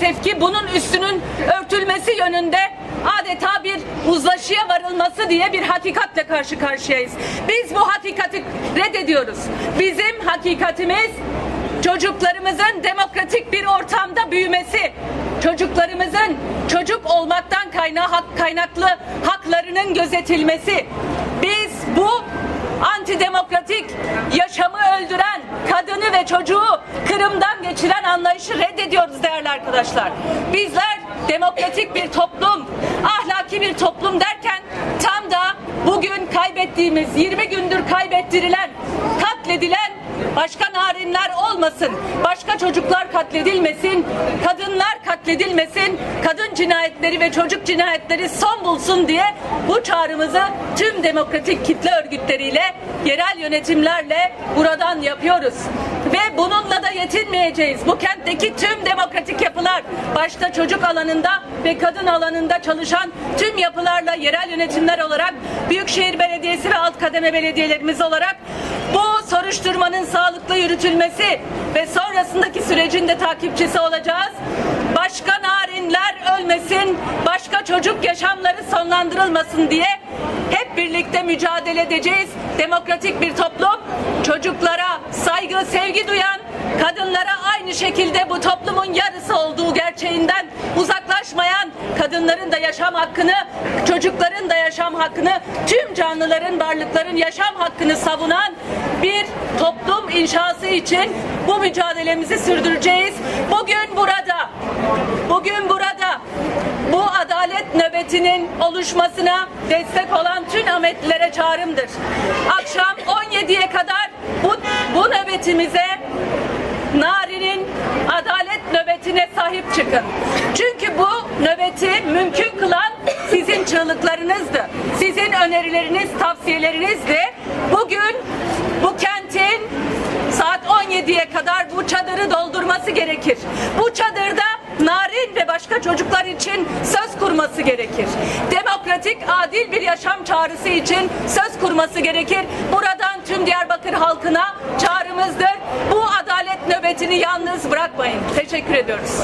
maalesef ki bunun üstünün örtülmesi yönünde adeta bir uzlaşıya varılması diye bir hakikatle karşı karşıyayız. Biz bu hakikati reddediyoruz. Bizim hakikatimiz çocuklarımızın demokratik bir ortamda büyümesi, çocuklarımızın çocuk olmaktan kaynaklı haklarının gözetilmesi. Biz bu antidemokratik yaşamı öldüren kadını ve çocuğu kırımdan geçiren anlayışı reddediyoruz değerli arkadaşlar. Bizler demokratik bir toplum, ahlaki bir toplum derken tam da bugün kaybettiğimiz 20 gündür kaybettirilen, katledilen başka narinler olmasın, başka çocuklar katledilmesin, kadınlar katledilmesin, kadın cinayetleri ve çocuk cinayetleri son bulsun diye bu çağrımızı tüm demokratik kitle örgütleriyle, yerel yönetimlerle buradan yapıyoruz. Ve bununla da yetinmeyeceğiz. Bu kentteki tüm demokratik yapılar, başta çocuk alanında ve kadın alanında çalışan tüm yapılarla yerel yönetimler olarak, Büyükşehir Belediyesi ve alt kademe belediyelerimiz olarak bu soruşturmanın sağlıklı yürütülmesi ve sonrasındaki sürecin de takipçisi olacağız. Ölmesin, başka çocuk yaşamları sonlandırılmasın diye hep birlikte mücadele edeceğiz. Demokratik bir toplum, çocuklara saygı, sevgi duyan, kadınlara aynı şekilde bu toplumun yarısı olduğu gerçeğinden uzaklaşmayan, kadınların da yaşam hakkını, çocukların da yaşam hakkını, tüm canlıların, varlıkların yaşam hakkını savunan bir toplum inşası için bu mücadelemizi sürdüreceğiz. Bugün burada, bugün burada bu adalet nöbetinin oluşmasına destek olan tüm Ahmetlilere çağrımdır. Akşam 17'ye kadar bu, bu nöbetimize Nari'nin adalet nöbetine sahip çıkın. Çünkü bu nöbeti mümkün kılan sizin çığlıklarınızdı. Sizin önerileriniz, tavsiyelerinizdi. Bugün bu kentin saat 17'ye kadar bu çadırı doldurması gerekir. Bu çadırda başka çocuklar için söz kurması gerekir. Demokratik, adil bir yaşam çağrısı için söz kurması gerekir. Buradan tüm Diyarbakır halkına çağrımızdır. Bu adalet nöbetini yalnız bırakmayın. Teşekkür ediyoruz.